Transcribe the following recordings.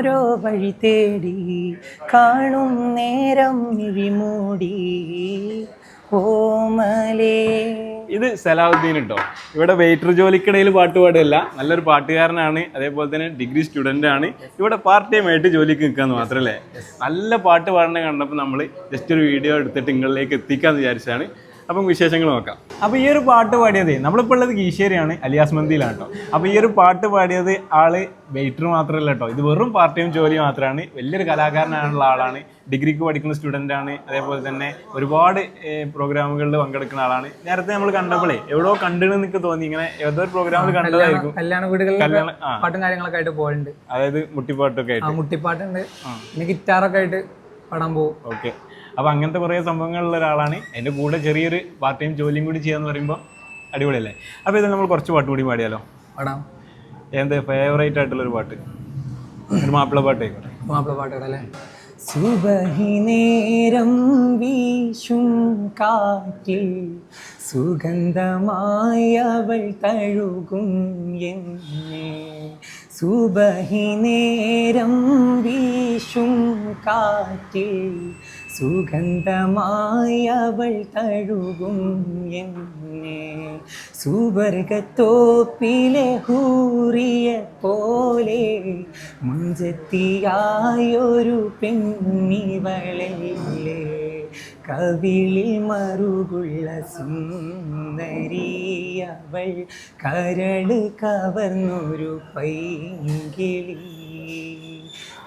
ഓരോ വഴി തേടി കാണും നേരം മിഴിമൂടി. ഓമലേ. ഇത് സലാഹുദ്ദീൻ കേട്ടോ ഇവിടെ വെയിറ്റർ ജോലിക്കിടയിൽ പാട്ട് പാടില്ല നല്ലൊരു പാട്ടുകാരനാണ്. അതേപോലെ തന്നെ ഡിഗ്രി സ്റ്റുഡന്റ് ആണ്. ഇവിടെ പാർട്ട് ടൈം ആയിട്ട് ജോലിക്ക് നിൽക്കാന്ന് മാത്രമല്ലേ? നല്ല പാട്ട് പാടണ കണ്ടപ്പോൾ നമ്മൾ ജസ്റ്റ് ഒരു വീഡിയോ എടുത്തിട്ട് നിങ്ങളിലേക്ക് എത്തിക്കാന്ന് വിചാരിച്ചാണ് അപ്പം വിശേഷങ്ങൾ നോക്കാം. അപ്പോൾ ഈ ഒരു പാട്ട് പാടിയത് നമ്മളിപ്പോൾ ഉള്ളത് കീശേരിയാണ് അലിയാസ് മന്തിയിലാണ് കേട്ടോ അപ്പോൾ ഈ ഒരു പാട്ട് പാടിയത് ആൾ വെയിറ്റർ മാത്രമല്ല കേട്ടോ ഇത് വെറും പാർട്ട് ടൈം ജോലി മാത്രമാണ്. വലിയൊരു കലാകാരനാണുള്ള ആളാണ്. ഡിഗ്രിക്ക് പഠിക്കുന്ന സ്റ്റുഡന്റ് ആണ്. അതേപോലെ തന്നെ ഒരുപാട് പ്രോഗ്രാമുകളിൽ പങ്കെടുക്കുന്ന ആളാണ്. നേരത്തെ നമ്മൾ കണ്ടപ്പോഴേ എവിടെയോ കണ്ടെന്ന് എനിക്ക് തോന്നി. ഇങ്ങനെ ഏതോ ഒരു പ്രോഗ്രാമിൽ കണ്ടതായിരിക്കും. കല്യാണ വീടുകളിൽ പാട്ടും കാര്യങ്ങളൊക്കെ ആയിട്ട് പോയിട്ടുണ്ട് അതായത് മുട്ടിപ്പാട്ടൊക്കെ ആ ആയിട്ട് മുട്ടിപ്പാട്ടുണ്ട് പിന്നെ ഗിറ്റാറൊക്കെ ആയിട്ട് പാടാൻ പോകും ഓക്കെ. അപ്പോൾ അങ്ങനത്തെ കുറേ സംഭവങ്ങളുള്ള ഒരാളാണ്. എന്റെ കൂടെ ചെറിയൊരു പാർട്ട് ടൈം ജോലിയും കൂടി ചെയ്യാന്ന് പറയുമ്പോൾ അടിപൊളിയല്ലേ? അപ്പോൾ ഇത് നമ്മൾ കുറച്ച് പാട്ട് കൂടി പാടിയാലോ? പാടാം. എന്ത് ഫേവറേറ്റ് ആയിട്ടുള്ള ഒരു പാട്ട്? ഒരു മാപ്പിള പാട്ട് ആയിക്കോട്ടെ. മാപ്പിള പാട്ടുകളല്ലേ സുബഹിനേരം സുബഹി നേരം വീശും കാറ്റിൽ സുഗന്ധമായവൾ തഴുകും എന്നെ. സുബഹി നേരം വീശും കാറ്റിൽ സുഗന്ധമായി അവൾ തഴുകും എന്നെ. സുവർഗത്തോപ്പിലെ ഹൂറിയ പോലെ മുഞ്ചത്തിയായൊരു പെണ്ണിവളല്ലേ. കവിളിൽ മറുകുള്ള സുന്ദരിയവൾ കരൾ കവർന്നൊരു പൈങ്കിളി.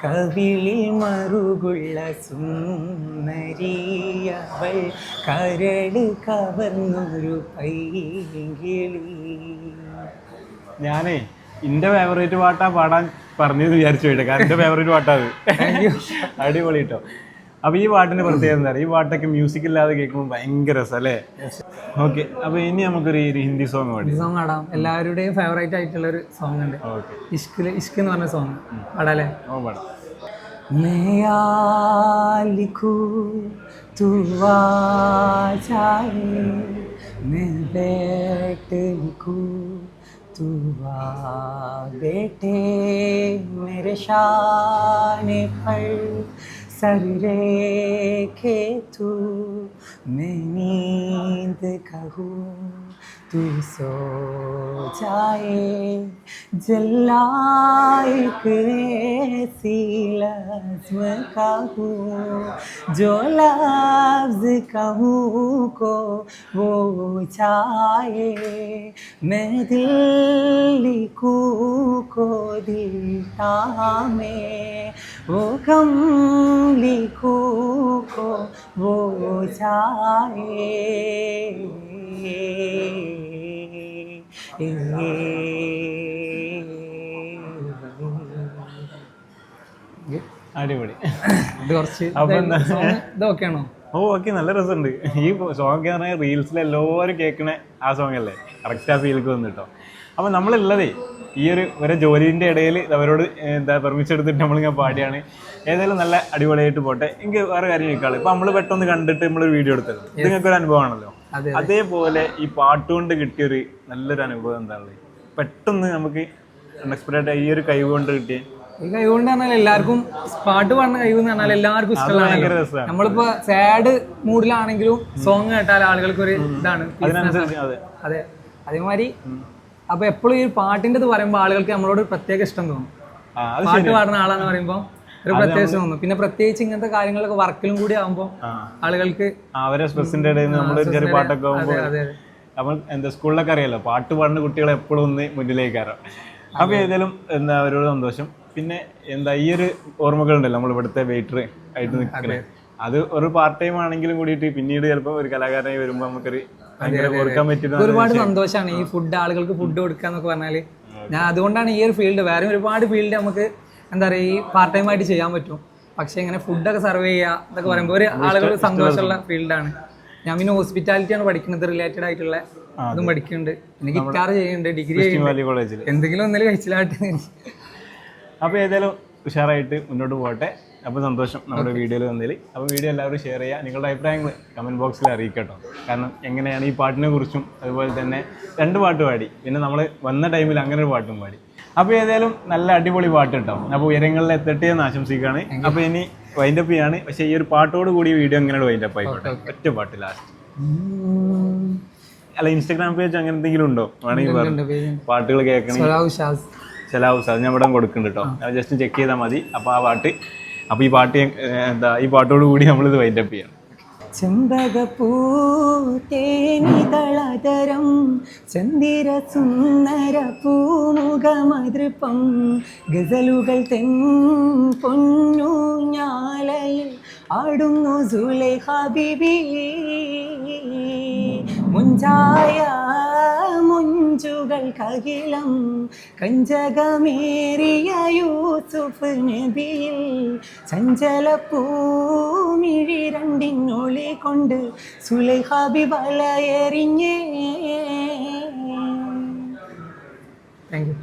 കവിളിൽ മറുകുള്ള സുന്ദരിയവൾ കരൾ കവർന്നൊരു പൈങ്കിളി. ഞാനേ എന്റെ ഫേവറേറ്റ് പാട്ടാ പാടാൻ പറഞ്ഞത് വിചാരിച്ചു പോയിട്ട്. കാരണം എന്റെ ഫേവറേറ്റ് പാട്ടാ അത്. അടിപൊളി കേട്ടോ അപ്പോൾ ഈ പാട്ടിൻ്റെ പ്രത്യേകത എന്താ പറയുക ഈ പാട്ടൊക്കെ മ്യൂസിക് ഇല്ലാതെ കേൾക്കുമ്പോൾ ഭയങ്കര രസം അല്ലേ ഓക്കെ അപ്പോൾ ഇനി നമുക്കൊരു ഒരു ഹിന്ദി സോങ് പാടി സോങ് പാടാം എല്ലാവരുടെയും ഫേവറേറ്റ് ആയിട്ടുള്ള ഒരു സോങ് ഉണ്ട് ഓക്കെ ഇഷ്കില് ഇഷ്ക് എന്ന് പറഞ്ഞ സോങ് പാടാല്ലേ ഓ പാടാം मैं आ लिखूं तू आ जाए मैं बैठ लिखूं तू आ बेटे मेरे शाने पर सर रेखे तू मैं नींद कहूँ। तू सो जाए जलाइक ऐसी लफ्ज़ कहूँ जो लफ्ज़ कहूँ को वो चाहे मैं दिल लिखूँ को दिलता में, वो कम लिखूँ को वो चाहे അടിപൊളി. ഇത് കുറച്ച് ഇതൊക്കെയാണോ ഓ ഓക്കെ നല്ല രസമുണ്ട്. ഈ സോങ് ഒക്കെ പറഞ്ഞാൽ റീൽസിൽ എല്ലാവരും കേൾക്കണ ആ സോങ് അല്ലേ? കറക്റ്റ് ആ ഫീൽക്ക് വന്നു കേട്ടോ അപ്പം നമ്മളുള്ളതേ ഈ ഒരു ഒരു ജോലിന്റെ ഇടയിൽ അവരോട് എന്താ പെർമിഷൻ എടുത്തിട്ട് നമ്മളിങ്ങനെ പാടിയാണ്. ഏതായാലും നല്ല അടിപൊളിയായിട്ട് പോട്ടെ. എനിക്ക് വേറെ കാര്യം ചോദിക്കാളൂ ഇപ്പം നമ്മൾ പെട്ടെന്ന് കണ്ടിട്ട് നമ്മളൊരു വീഡിയോ എടുത്തത് ഇത് നിങ്ങൾക്ക് ഒരു അനുഭവമാണല്ലോ? അതേപോലെ ഈ പാട്ടുകൊണ്ട് കിട്ടിയൊരു നല്ലൊരു അനുഭവം എന്താണുള്ളത് പെട്ടെന്ന് നമുക്ക് അൺഎക്സ്പെക്റ്റഡ് ഈ ഒരു കഴിവ് കൊണ്ട് കിട്ടിയ. ഈ കഴിവുകൊണ്ട് പറഞ്ഞാൽ എല്ലാവർക്കും പാട്ട് പാടുന്ന കഴിവ് എന്ന് പറഞ്ഞാൽ എല്ലാവർക്കും ഇഷ്ടമാണ് നമ്മളിപ്പോ സാഡ് മൂഡിലാണെങ്കിലും സോങ് കേട്ടാൽ ആളുകൾക്ക് ഒരു ഇതാണ്. അതെ. അതെ. അതേമാതിരി അപ്പൊ എപ്പോഴും ഈ പാട്ടിന്റെ പറയുമ്പോൾ ആളുകൾക്ക് നമ്മളോട് പ്രത്യേക ഇഷ്ടം തോന്നും. പാട്ട് പാടുന്ന ആളാന്ന് പറയുമ്പോൾ ഒരു പ്രത്യേക ഇഷ്ടം തോന്നും. പിന്നെ പ്രത്യേകിച്ച് ഇങ്ങനത്തെ കാര്യങ്ങളൊക്കെ വർക്കിലും കൂടി ആകുമ്പോൾ ആളുകൾക്ക് അവരെ സ്ട്രെസ്സിന്റെ ഇടയിൽ നമ്മൾ ചെറിയ പാട്ടൊക്കെ ആകുമ്പോൾ നമ്മൾ എന്താ സ്കൂളിലൊക്കെ അറിയാലോ പാട്ട് പാടുന്ന കുട്ടികളെ എപ്പോഴും ഒന്ന് മുന്നിലേക്കാരോ അപ്പോൾ ഏതായാലും എന്താ അവരോട് സന്തോഷം. പിന്നെ എന്താ ഈ ഒരു ഓർമ്മകളുണ്ടല്ലോ നമ്മൾ ഇവിടുത്തെ വെയിറ്റർ ആയിട്ട് നിൽക്കുന്നത് അത് ഒരു പാർട്ട് ടൈം ആണെങ്കിലും കൂടിയിട്ട് പിന്നീട് ചിലപ്പോൾ ഒരു കലാകാരനായി വരുമ്പോൾ നമുക്കൊരു ഭയങ്കര ഓർക്കാൻ പറ്റുന്ന ഒരുപാട് സന്തോഷമാണ് ഈ ഫുഡ് ആളുകൾക്ക് ഫുഡ് കൊടുക്കുക എന്നൊക്കെ പറഞ്ഞാൽ ഞാൻ അതുകൊണ്ടാണ് ഈ ഒരു ഫീൽഡ് വേറെ ഒരുപാട് ഫീൽഡ് നമുക്ക് എന്താ പറയുക ഈ പാർട്ട് ടൈം ആയിട്ട് ചെയ്യാൻ പറ്റും. പക്ഷെ ഇങ്ങനെ ഫുഡൊക്കെ സർവ് ചെയ്യുക എന്നൊക്കെ പറയുമ്പോൾ ഒരു ആളുകൾ സന്തോഷമുള്ള ഫീൽഡാണ് ഞാൻ പിന്നെ ഹോസ്പിറ്റാലിറ്റി ആണ് പഠിക്കുന്നത് റിലേറ്റഡ് ആയിട്ടുള്ള അതും. പഠിക്കുന്നുണ്ട്. പിന്നെ ഗിറ്റാർ ചെയ്യുന്നുണ്ട് ഡിഗ്രി ചെയ്യുന്നുണ്ട്. കോളേജിൽ എന്തെങ്കിലും ഒന്നിൽ കഴിച്ചിലായിട്ട് അപ്പോൾ ഏതായാലും ഉഷാറായിട്ട് മുന്നോട്ട് പോകട്ടെ. അപ്പോൾ സന്തോഷം നമ്മുടെ വീഡിയോയിൽ വന്നതിൽ അപ്പോൾ വീഡിയോ എല്ലാവരും ഷെയർ ചെയ്യുക. നിങ്ങളുടെ അഭിപ്രായങ്ങൾ കമന്റ് ബോക്സിൽ അറിയിക്കട്ടോ. കാരണം എങ്ങനെയാണ് ഈ പാട്ടിനെ കുറിച്ചും അതുപോലെ തന്നെ രണ്ട് പാട്ട് പാടി. പിന്നെ നമ്മൾ വന്ന ടൈമിൽ അങ്ങനെ ഒരു പാട്ടും പാടി. അപ്പോൾ ഏതായാലും നല്ല അടിപൊളി പാട്ട് കേട്ടോ. അപ്പൊ ഉയരങ്ങളിൽ എത്തട്ടെ എന്ന് ആശംസിക്കുകയാണ്. അപ്പൊ ഇനി വൈൻഡപ്പ് ചെയ്യാണ്. പക്ഷെ ഈ ഒരു പാട്ടോട് കൂടി വീഡിയോ എങ്ങനെ വൈൻഡപ്പ് ആയിക്കോട്ടെ? ഒറ്റ പാട്ട് ലാസ്റ്റ് അല്ല ഇൻസ്റ്റാഗ്രാം പേജ് അങ്ങനെ എന്തെങ്കിലും ഉണ്ടോ? വേണമെങ്കിൽ പാട്ടുകൾ കേൾക്കണേ. ചില ഹൗസ് ഞാൻ ഇവിടെ കൊടുക്കുന്നുണ്ട് കേട്ടോ. അത് ജസ്റ്റ് ചെക്ക് ചെയ്താൽ മതി. അപ്പോൾ ആ പാട്ട് അപ്പോൾ ഈ പാട്ട് ഞാൻ, എന്താ ഈ പാട്ടോട് കൂടി നമ്മളിത് വൈൻഡപ്പ് ചെയ്യണം. ചെമ്പകപ്പൂ തേനിതളതരം ചന്ദിര സുന്ദര പൂമുഖമതൃപ്പം ഗസലുകൾ തെൻ ഞാലയിൽ ആടുന്നു സുലൈഹ ബിബി. മുഞ്ചായ മുഞ്ചുകൾ കകിലം കഞ്ചകമേറിയ യൂസുഫ് നബിയിൽ ചഞ്ചലപ്പൂമിഴി രണ്ടിനൊളി കൊണ്ട് സുലൈഹാബി വലയെറിഞ്ഞേ. Thank you